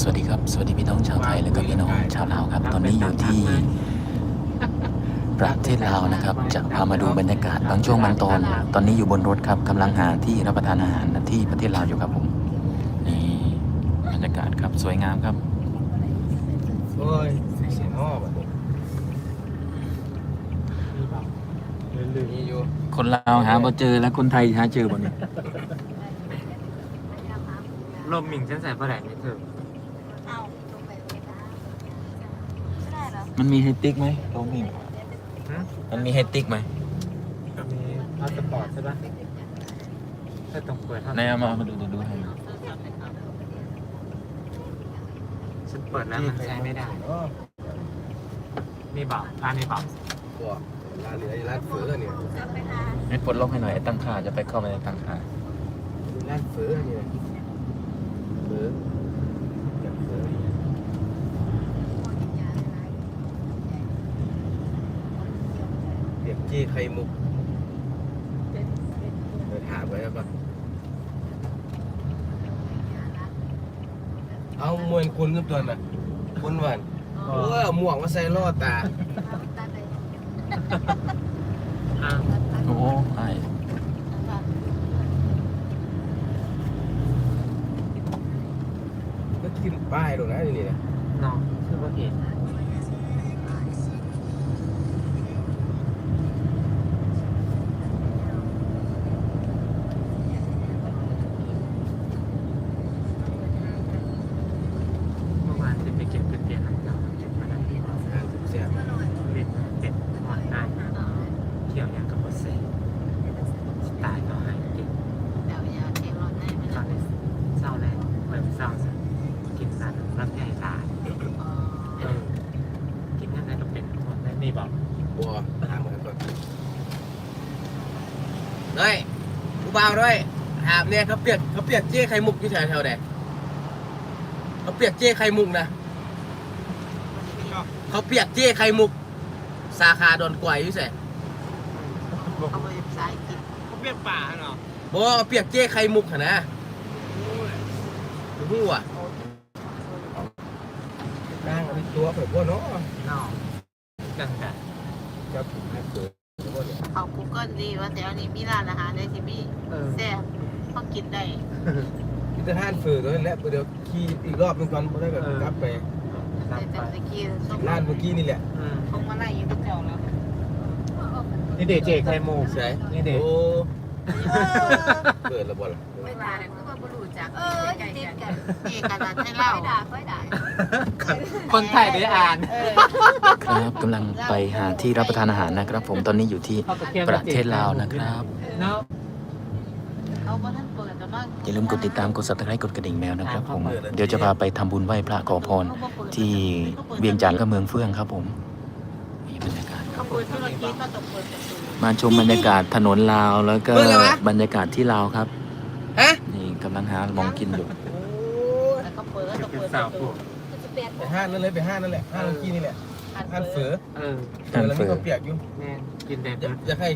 สวัสดีครับ สวัสดีพี่น้องชาวไทยและก็พี่น้องชาวลาวครับ ตอนนี้อยู่ที่ประเทศลาวนะครับ จะพามาดูบรรยากาศบางช่วงบางตอน ตอนนี้อยู่บนรถครับกำลังหาที่รับประทานอาหารที่ประเทศลาวอยู่ครับผมนี่บรรยากาศครับสวยงามครับโอ้ยเสียงอ้อแบบนี่อยู่คนลาวหาบ่เจอแล้วคนไทยหาเจอบ่เนี่ยลมหมิ่งฉันใส่ผ้าไหนไม่เถอะ เอาลงไปเลยนะไม่ได้เหรอมันมีเฮดติ๊กไหมตรงนี้หึมันมีเฮดติ๊กไหมมีพาสปอร์ตใช่ปะถ้าต้องเปิดเท่าในเอามามาดูดูดูให้ฉันเปิดแล้วมันใช้ไม่ได้นี่บอกร้านนี้บอกตัวร้านเหลือร้านเฟือเนี่ยจะไปหาให้ปลดล็อกให้หน่อยไอ้ตั้งค่าจะไปเข้าไปในตั้งค่าร้านเฟือเนี่ยเฟืออย่างเฟือเด็ก จี้ไข่มุกเดินถามไว้แล้วปะเอามวยคุณกับตัวน่ะคุณหวานเออหมวกมาใส่ล่อตาอ้าวโอ้ไอ้ก็กินป้ายตรงนั้นนี่นะน้องคือว่าเห็นเมื่อวานจะไปเก็บก๋วยเตี๋ยวน้ำเจ้ามาได้ที่ อ่านแซ่บ เล่นเป็ดหอนได้เที่ยวยังกับโบเซ่สไตล์เขาให้กิน เดี๋ยวยาเทร้อนได้ไหม ตอนนี้เศร้าแล้วเริ่มเศร้าซะกินสารรับแก้ตายเออกินยังไงก็เป็นหมดแล้วนี่บอก บัวถามกันก่อน ด้วยกูเบาด้วยถามเนี่ยเขาเปียกเขาเปียกเจ้ไข่มุกอยู่แถวแถวไหนเขาเปียกเจ้ไข่มุกนะเขาเปียกเจ้ไข่มุก สาขาดอนกวายอยู่แสเอาไปสายกินเขาเปรี้ยวป่าเหรอบอกว่าเขาเปียกเจ้ไข่มุกหั่นนะหูอะนั่งอันนี้ตัวเปิดว่าเนาะน้องจังแต่จะถูกให้เปิดเขากูเกิลดีว่าแต่อันนี้มีร้านอาหารในที่มีเออ แซ่บพอกินได้กินแต่ท่านเฟือตัวนั้นแหละเดี๋ยวขี่อีกรอบนึงก่อนบ่ได้แบบกลับไปรับแต่ไปตะกี้ส่งร้านเมื่อกี้นี่แหละอืมส่งมาไล่อยู่ที่เจ้าแล้วนี่เดเจไข่มูกใช่นี่เดโอ้ เปิดระบบละไม่ด่าก็ว่าบ่รู้จักเออติดกันนี่ขนาดให้เล่าด่าค่อยด่าคนไทยได้อ่านครับกำลังไปหาที่รับประทานอาหารนะครับ ผมตอนนี้อยู่ที่ประเทศลาวนะครับเนาะเขาบ่ทันเปิดแต่ว่าอย่าลืมกดติดตามกด subscribe กดกระดิ่งแมวนะครับผมเดี๋ยวจะพาไปทำบุญไหว้พระขอพร ที่เวียงจันทร์กับเมืองเฟื่องครับผมมีบรรยากาศคเขารับเปิ ดธุรกิจเขาต้องเปิดประตูมาชมบรรยากาศถนนลาวแล้วก็บรรยากาศที่ลาวครับ ฮะนี่กำลังหามองกินอยู่แล้วก็เปิดต้องเป็นเปิดปสาวระตูผู้ไปห้างนั่นเลยไปห้างนั่นแหละห้างเมื่อกี้นี่แหละห้างเฟือเออเออแล้วมีข้าวเปียกอยู่แม่กินแดดจะจะให้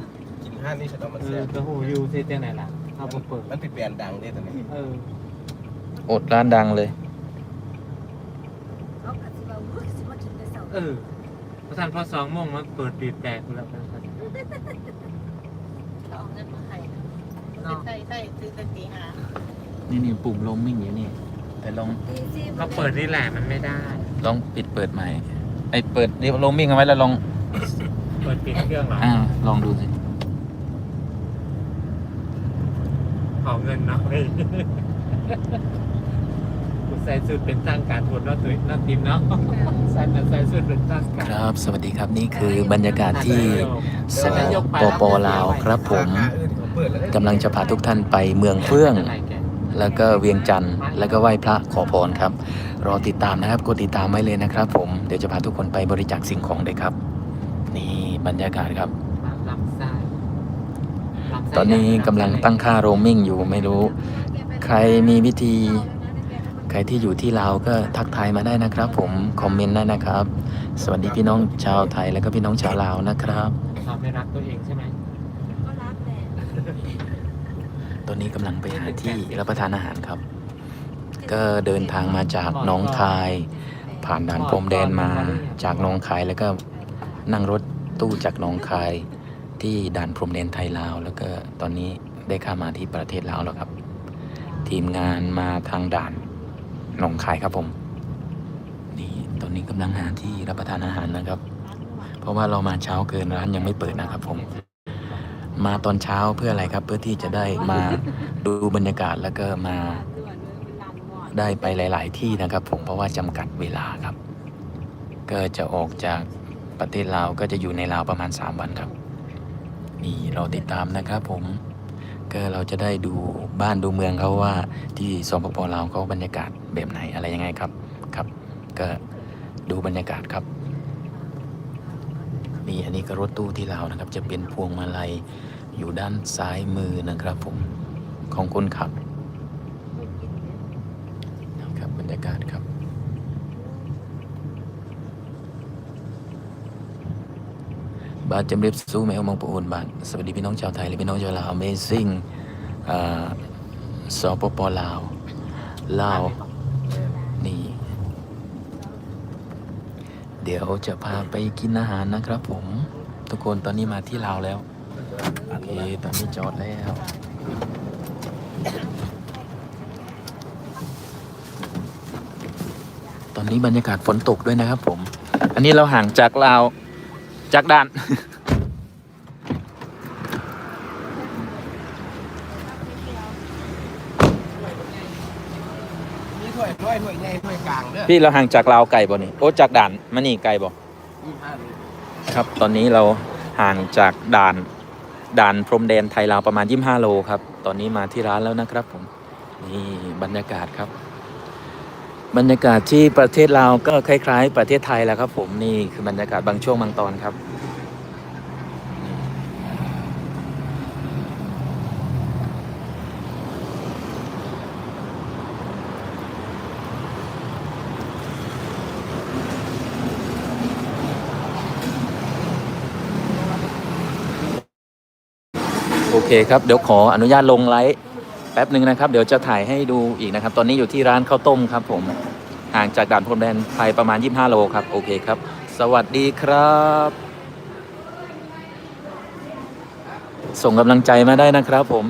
กินห้างนี่ฉันเอามันเอแซ่อบกระหูยูเซจังไหนล่ะเอาไปเปิดมันเป็นแบรนด์ดังเลยตอนนี้เอออดร้านดังเลยเออพอทันพอสองโมงมันเปิดปีบแตกกูแล้วกัน เขาเอาเงินมาให้ใส่ใส่ซื้อตั้งตีห้านี่นี่ปุ่มลงมิ่งอยู่นี่แต่ลองก็เปิดนี่แหละมันไม่ได้ ลองปิดเปิดใหม่ ไอเปิดนี่ลงมิ่งเอาไว้แล้วลองเปิดปิดเครื่องเหรออ่าลองดูสิขอเงินหน่อยกู ใส่สูตรเป็นทางการหมดแล้วตุ้ยน้ำติมเนาะใส่แต่ใส่สูตรเป็นทางการ ครับ สวัสดีครับนี่คือบรรยากาศที่สปปลาวครับผมสาขาอื่นเขาเปิดแล้วได้กำลังจะพาทุกท่านไปเมืองเฟื่อง แล้วก็เวียงจันทร์แล้วก็ไหว้พระขอพรครับ รอติดตามนะครับกดติดตามไว้เลยนะครับ ผมเดี๋ยวจะพาทุกคนไปบริจาคสิ่งของเลยครับ นี่บรรยากาศครับลำไส้ลำไส้ตอนนี้กำลังตั้งค่าโรมมิ่งอยู่ไม่รู้ ใครมีวิธี ใครที่อยู่ที่ลาวก็ทักทายมาได้นะครับผม คอมเมนต์ได้นะครับ สวัสดีพี่น้องชาวไทยแล้วก็พี่น้องชาวลาวนะครับเราไม่รักตัวเองใช่ไหมก็รักแหละตอนนี้กำลังไปหาที่รับประทานอาหารครับเจก็เดินทางมาจากหน้องคาย ผ่านด่านพรมแดนมาจากหน้องคายแล้วก็นั่งรถตู้จากหน้องคายที่ด่านพรมแดนไทยลาว แล้วก็ตอนนี้ได้ข้ามมาที่ประเทศลาวแล้วครับ ทีมงานมาทางด่าน หนองคายครับผม นี่ตอนนี้กำลังหาที่รับประทานอาหารนะครับ เพราะว่าเรามาเช้าเกินร้านยังไม่เปิดนะครับผม มาตอนเช้าเพื่ออะไรครับ เพื่อที่จะได้มาดูบรรยากาศแล้วก็มาได้ไปหลาย ๆ ที่นะครับ ผมเพราะว่าจำกัดเวลาครับ ก็จะออกจากประเทศลาวก็จะอยู่ในลาวประมาณ 3 วันครับ นี่เราติดตามนะครับผม ก็เราจะได้ดูบ้านดูเมืองเขาว่าที่สปปลาวเขาบรรยากาศแบบไหนอะไรยังไงครับครับ ก็ดูบรรยากาศครับนี่อันนี้ก็รถตู้ที่ลาวนะครับ จะเป็นพวงมาลัยอยู่ด้านซ้ายมือนะครับผมของคนขับนะครับบรรยากาศครับ บาทจำเรียบสู้แมวมองปูนบาทสวัสดีพี่น้องชาวไทยและพี่น้องชาวลาว Amazing อ่าสปปลาวลาวนี่ เดี๋ยวจะพาไปกินอาหารนะครับผม ทุกคนตอนนี้มาที่ลาวแล้วโอเคตอนนี้จอดแล้วตอนนี้บรรยากาศฝนตกด้วยนะครับผม อันนี้เราห่างจากลาว จากด่าน มีถ้วยถ้วยถ้วยใหญ่ถ้วยกลางเด้อพี่เราห่างจากลาวไก่บ่นี่โอ้จากด่านมานี่ไก่บ่ยี่ห้าโลครับ ตอนนี้เราห่างจากด่านด่านพรมแดนไทยลาวประมาณ 25 โลครับ ตอนนี้มาที่ร้านแล้วนะครับผมนี่บรรยากาศครับ บรรยากาศที่ประเทศลาวก็คล้าย ๆ ประเทศไทยแหล้วครับ ผมนี่คือบรรยากาศบางช่วงบางตอนครับ โอเคครับ เดี๋ยวขออนุญาตลงไลฟ์แป๊บหนึ่งนะครับ เดี๋ยวจะถ่ายให้ดูอีกนะครับ ตอนนี้อยู่ที่ร้านข้าวต้มครับ ผมห่างจากด่านพรมแดนไทยประมาณ 25 โลครับ โอเคครับ สวัสดีครับ ส่งกำลังใจมาได้นะครับผม